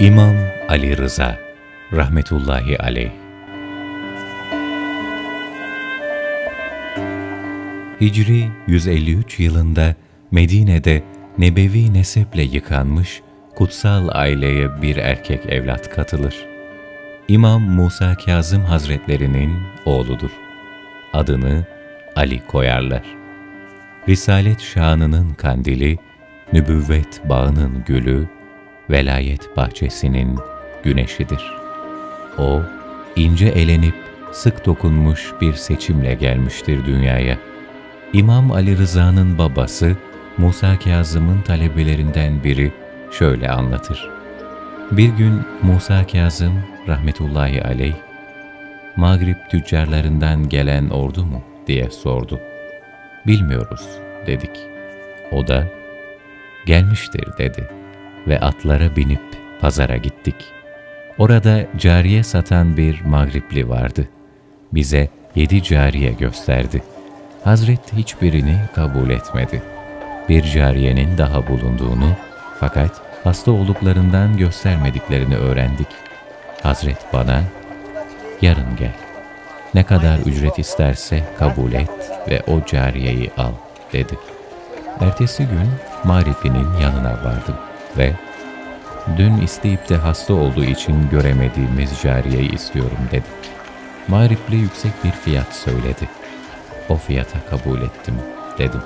İmam Ali Rıza rahmetullahi aleyh Hicri 153 yılında Medine'de nebevi neseple yıkanmış kutsal aileye bir erkek evlat katılır. İmam Musa Kazım Hazretlerinin oğludur. Adını Ali koyarlar. Risalet şanının kandili, nübüvvet bağının gülü, velayet bahçesinin güneşidir. O, ince elenip sık dokunmuş bir seçimle gelmiştir dünyaya. İmam Ali Rıza'nın babası, Musa Kazım'ın talebelerinden biri şöyle anlatır. Bir gün Musa Kazım rahmetullahi aleyh, Mağrip tüccarlarından gelen ordu mu diye sordu. Bilmiyoruz dedik. O da gelmiştir dedi ve atlara binip pazara gittik. Orada cariye satan bir Mağripli vardı. Bize yedi cariye gösterdi. Hazret hiçbirini kabul etmedi. Bir cariyenin daha bulunduğunu fakat hasta olduklarından göstermediklerini öğrendik. Hazret bana, yarın gel. Ne kadar ücret isterse kabul et ve o cariyeyi al dedi. Ertesi gün Maripi'nin yanına vardım ve dün isteyip de hasta olduğu için göremediğimiz cariyeyi istiyorum dedi. Maripli yüksek bir fiyat söyledi. O fiyata kabul ettim dedim.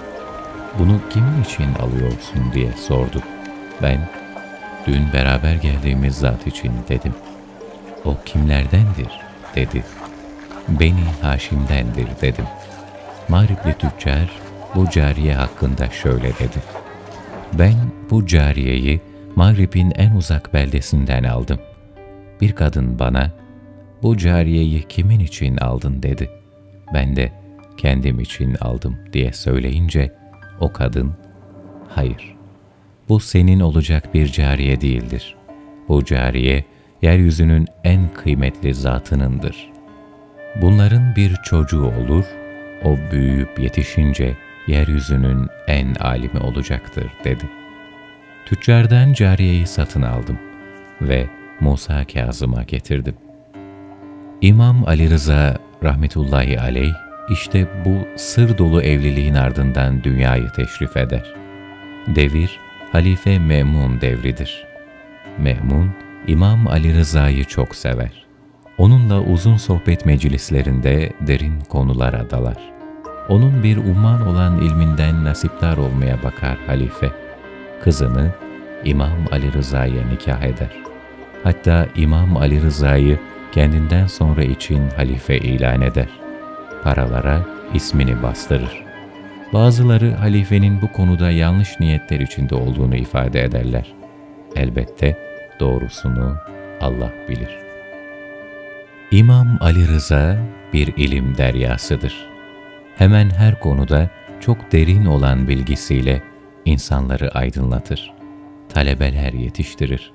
Bunu kimin için alıyorsun diye sordu. Ben dün beraber geldiğimiz zat için dedim. O kimlerdendir dedi. Beni Haşim'dendir dedim. Mağripli tüccar bu cariye hakkında şöyle dedi. Ben bu cariyeyi Mağrib'in en uzak beldesinden aldım. Bir kadın bana, bu cariyeyi kimin için aldın dedi. Ben de kendim için aldım diye söyleyince o kadın, hayır, bu senin olacak bir cariye değildir. Bu cariye, yeryüzünün en kıymetli zatınındır. Bunların bir çocuğu olur, o büyüyüp yetişince yeryüzünün en alimi olacaktır dedi. Tüccardan cariyeyi satın aldım ve Musa Kazım'a getirdim. İmam Ali Rıza rahmetullahi aleyh işte bu sır dolu evliliğin ardından dünyayı teşrif eder. Devir Halife Memun devridir. Memun, İmam Ali Rıza'yı çok sever. Onunla uzun sohbet meclislerinde derin konulara dalar. Onun bir umman olan ilminden nasiptar olmaya bakar halife. Kızını İmam Ali Rıza'ya nikah eder. Hatta İmam Ali Rıza'yı kendinden sonra için halife ilan eder. Paralara ismini bastırır. Bazıları halifenin bu konuda yanlış niyetler içinde olduğunu ifade ederler. Elbette doğrusunu Allah bilir. İmam Ali Rıza bir ilim deryasıdır. Hemen her konuda çok derin olan bilgisiyle insanları aydınlatır. Talebeler yetiştirir.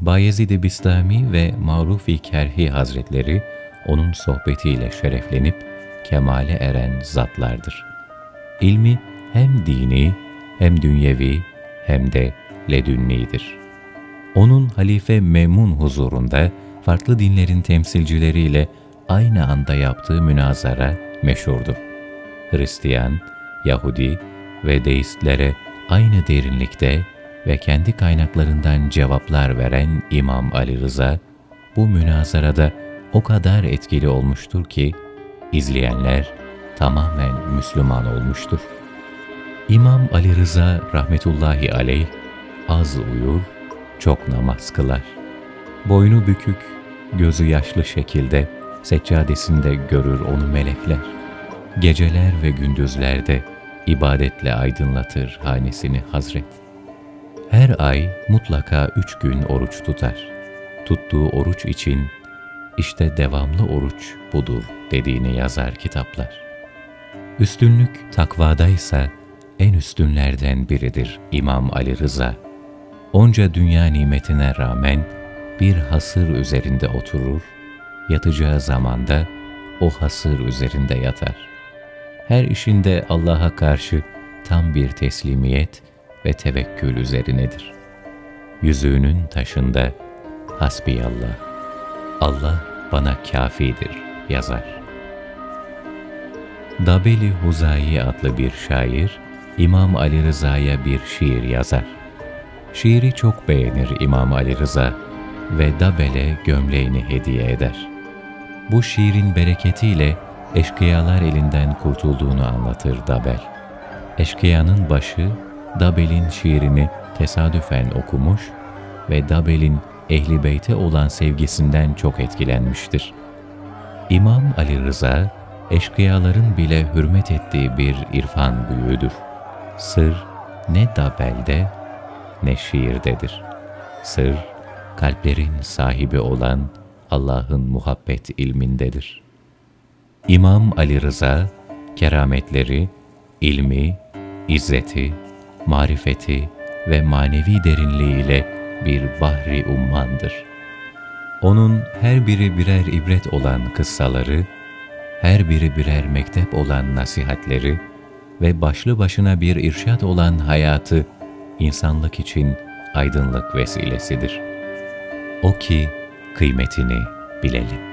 Bayezid-i Bistami ve Maruf-i Kerhi Hazretleri onun sohbetiyle şereflenip kemale eren zatlardır. İlmi hem dini hem dünyevi hem de ledünnidir. Onun Halife Memun huzurunda farklı dinlerin temsilcileriyle aynı anda yaptığı münazara meşhurdur. Hristiyan, Yahudi ve deistlere aynı derinlikte ve kendi kaynaklarından cevaplar veren İmam Ali Rıza, bu münazarada o kadar etkili olmuştur ki, izleyenler tamamen Müslüman olmuştur. İmam Ali Rıza rahmetullahi aleyh az uyur, çok namaz kılar. Boynu bükük, gözü yaşlı şekilde seccadesinde görür onu melekler. Geceler ve gündüzlerde ibadetle aydınlatır hanesini Hazret. Her ay mutlaka üç gün oruç tutar. Tuttuğu oruç için işte devamlı oruç budur dediğini yazar kitaplar. Üstünlük takvadaysa en üstünlerden biridir İmam Ali Rıza. Onca dünya nimetine rağmen bir hasır üzerinde oturur, yatacağı zamanda o hasır üzerinde yatar. Her işinde Allah'a karşı tam bir teslimiyet ve tevekkül üzerinedir. Yüzüğünün taşında hasbiyallah. Allah bana kafidir yazar. Dabeli Huzayi adlı bir şair, İmam Ali Rıza'ya bir şiir yazar. Şiiri çok beğenir İmam Ali Rıza ve Dabel'e gömleğini hediye eder. Bu şiirin bereketiyle eşkıyalar elinden kurtulduğunu anlatır Dabel. Eşkıyanın başı Dabel'in şiirini tesadüfen okumuş ve Dabel'in Ehli Beyt'e olan sevgisinden çok etkilenmiştir. İmam Ali Rıza, eşkıyaların bile hürmet ettiği bir irfan büyüğüdür. Sır ne Dabel'de ne şiirdedir. Sır, kalplerin sahibi olan Allah'ın muhabbet ilmindedir. İmam Ali Rıza, kerametleri, ilmi, izzeti, marifeti ve manevi derinliğiyle bir bahri ummandır. Onun her biri birer ibret olan kıssaları, her biri birer mektep olan nasihatleri ve başlı başına bir irşat olan hayatı insanlık için aydınlık vesilesidir. O ki kıymetini bilelim.